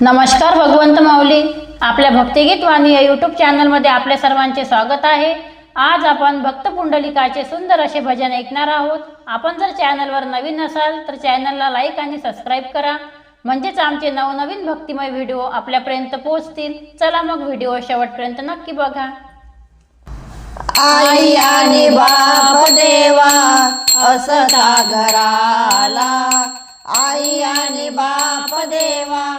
नमस्कार भगवंत माऊली. आपल्या भक्तिगीत वाणी या यूट्यूब चॅनलमध्ये आपल्या सर्वांचे स्वागत आहे. आज आपण भक्त पुंडलिकाचे सुंदर असे भजन ऐकणार आहोत. आपण जर चॅनलवर नवीन असाल तर चॅनलला लाईक आणि सबस्क्राईब करा. म्हणजेच आमचे नवनवीन भक्तिमय व्हिडिओ आपल्यापर्यंत पोहोचतील. चला मग व्हिडिओ शेवटपर्यंत नक्की बघा. आई आणि बाप देवा असता घराला आई आणि बाप देवा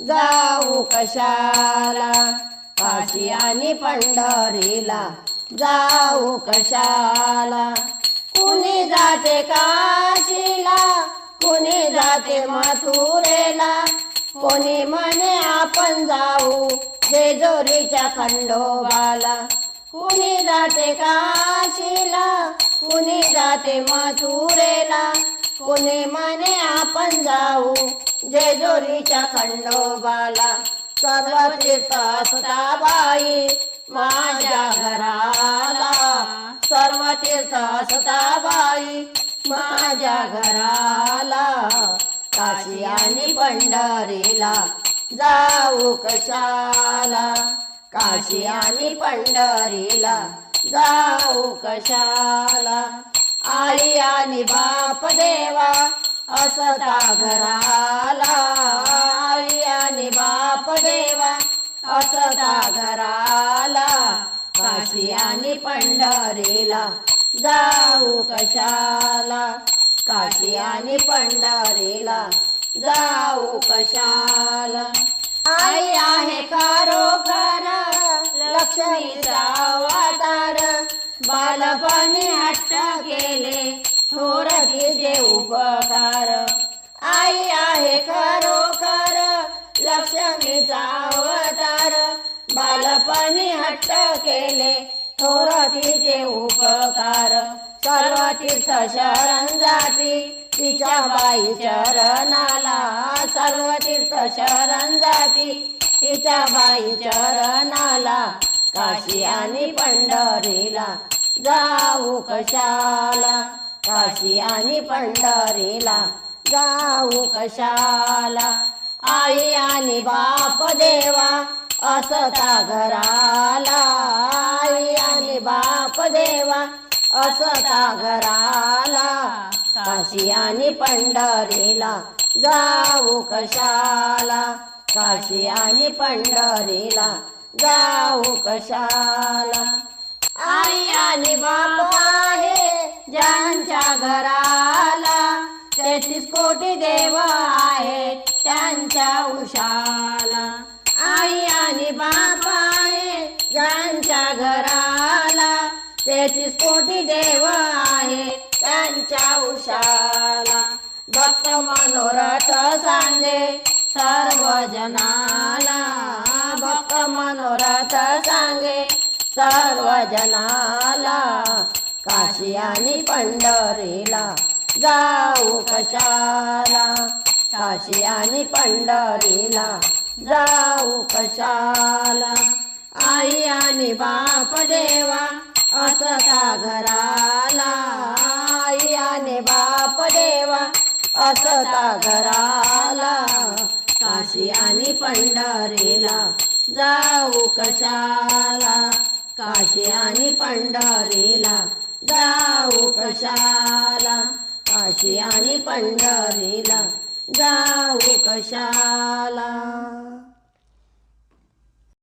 जाऊ कशाला? काशी आणि पंढरीला जाऊ कशाला? कुणी जाते काशीला? कुणी जाते मथुरेला? कोणी म्हणे आपण जाऊ जेजोरीच्या खंडोबाला? कुणी जाते काशीला? कुणी जाते मथुरेला? कोणी म्हणे आपण जाऊ जेजोरीच्या खंडोबाला सर्व तीर्थ माझ्या घराला. सर्व तीर्थ असता माझ्या घराला. काशी आणि पंढरीला जाऊ कशाला? काशी आणि पंढरीला जाऊ कशाला? आई आणि बाप देवा असता घराला आणि बाप देवा असता घराला काशी आणि पंढरीला जाऊ कशाला? काशी आणि पंढरीला जाऊ कशाला? आई आहे खरोखर लक्ष्मी जावा बालपणी हट्ट केले थोर तिचे उपकार. आई आहे खरोखर लक्ष्मीचा अवतार. बालपणी हट्ट केले थोर तिचे उपकार. सर्व तीर्थ शरण जाती तिच्या बाई चरणाला सर्व तीर्थ शरण जाती तिच्या बाई चरणाला. काशी आणि पंढरीला जाऊ कशाला? काशी आणि पंढरीला जाऊ कशाला? आई आणि बाप देवा असता घराला. आई आणि बाप देवा असता घराला. काशी आणि पंढरीला जाऊ कशाला? काशी आणि पंढरीला जाऊ कशाला? आई आणि बाप आहे ज्यांच्या घराला. तेहतीस कोटी देव आहे त्यांच्या उशाला. आई आणि बाप आहे ज्यांच्या घराला. तेहतीस कोटी देव आहे त्यांच्या उशाला. भक्त मनोरथ सांगे. सर्वजनाला भक्त मनोरथ सांगे. सर्वजनाला काशी आणि पंढरीला जाऊ कशाला? काशी आणि पंढरीला जाऊ कशाला? आई आणि बाप देवा असता घराला आई आणि बाप देवा असता घराला काशी आणि पंढरीला जाऊ कशाला? काशी आणि पंढरीला जाऊ कशाला? काशी आणि पंढरीला जाऊ कशाला?